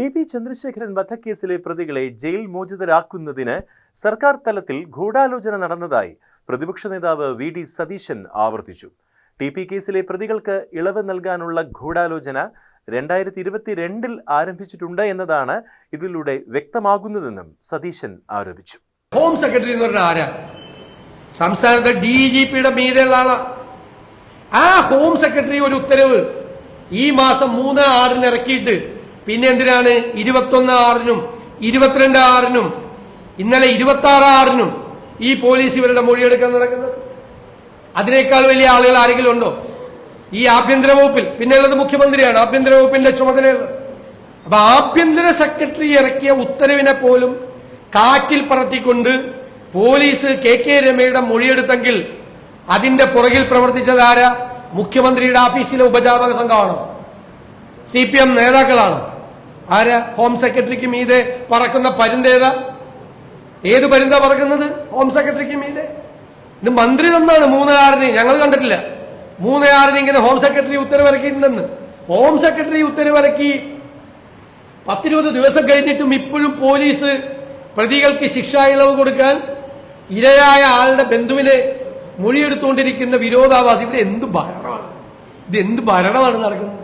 T P Chandrasekharan വധക്കേസിലെ പ്രതികളെ jail മോചിതരാക്കുന്നതിന് സർക്കാർ തലത്തിൽ ഗൂഢാലോചന നടന്നതായി പ്രതിപക്ഷ നേതാവ് വി ഡി സതീശൻ ആവർത്തിച്ചു. ടി പി കേസിലെ പ്രതികൾക്ക് ഇളവ് നൽകാനുള്ള ഗൂഢാലോചന രണ്ടായിരത്തി ഇരുപത്തിരണ്ടിൽ ആരംഭിച്ചിട്ടുണ്ട് എന്നതാണ് ഇതിലൂടെ വ്യക്തമാകുന്നതെന്നും സതീശൻ ആരോപിച്ചു. ഹോം സെക്രട്ടറി എന്ന് പറഞ്ഞാൽ ആരാ? സംസ്ഥാനത്തെ ഡി ജി പിയുടെ മീതെയുള്ള ആളാ. ആ ഹോം സെക്രട്ടറി ഒരു ഉത്തരവ് ഈ മാസം മൂന്ന് ആറിന് ഇറക്കിയിട്ട് പിന്നെ എന്തിനാണ് ഇരുപത്തൊന്ന് ആറിനും ഇരുപത്തിരണ്ട് ആറിനും ഇന്നലെ ഇരുപത്തി ആറ് ആറിനും ഈ പോലീസ് ഇവരുടെ മൊഴിയെടുക്കാൻ നടക്കുന്നത്? അതിനേക്കാൾ വലിയ ആളുകൾ ആരെങ്കിലും ഉണ്ടോ? ഈ ആഭ്യന്തര വകുപ്പിൽ പിന്നെ ഉള്ളത് മുഖ്യമന്ത്രിയാണ് ആഭ്യന്തര വകുപ്പിന്റെ ചുമതലയുള്ളത്. അപ്പൊ ആഭ്യന്തര സെക്രട്ടറി ഇറക്കിയ ഉത്തരവിനെ പോലും കാറ്റിൽ പറത്തിക്കൊണ്ട് പോലീസ് കെ കെ രമയുടെ മൊഴിയെടുത്തെങ്കിൽ അതിന്റെ പുറകിൽ പ്രവർത്തിച്ചതാര? മുഖ്യമന്ത്രിയുടെ ഓഫീസിലെ ഉപജാപക സംഘമാണോ? സി പി എം നേതാക്കളാണ്? ആരാ? ഹോം സെക്രട്ടറിക്ക് മീതെ പറക്കുന്ന പരിന്തേതാ ഏത്? പരുന്താ പറക്കുന്നത്? ഹോം സെക്രട്ടറിക്ക് മീതെ. ഇത് മന്ത്രി തന്നാണ് മൂന്നാറിന്. ഞങ്ങൾ കണ്ടിട്ടില്ല. മൂന്നാറിന് ഇങ്ങനെ ഹോം സെക്രട്ടറി ഉത്തരവിറക്കിയിട്ടുണ്ടെന്ന്. ഹോം സെക്രട്ടറി ഉത്തരവിറക്കി പത്തിരുപത് ദിവസം കഴിഞ്ഞിട്ടും ഇപ്പോഴും പോലീസ് പ്രതികൾക്ക് ശിക്ഷാ ഇളവ് കൊടുക്കാൻ ഇരയായ ആളുടെ ബന്ധുവിനെ മൊഴിയെടുത്തുകൊണ്ടിരിക്കുന്ന വിരോധാവാസി ഇവിടെ എന്ത് ഭരണമാണ്? ഇത് എന്ത് ഭരണമാണ് നടക്കുന്നത്?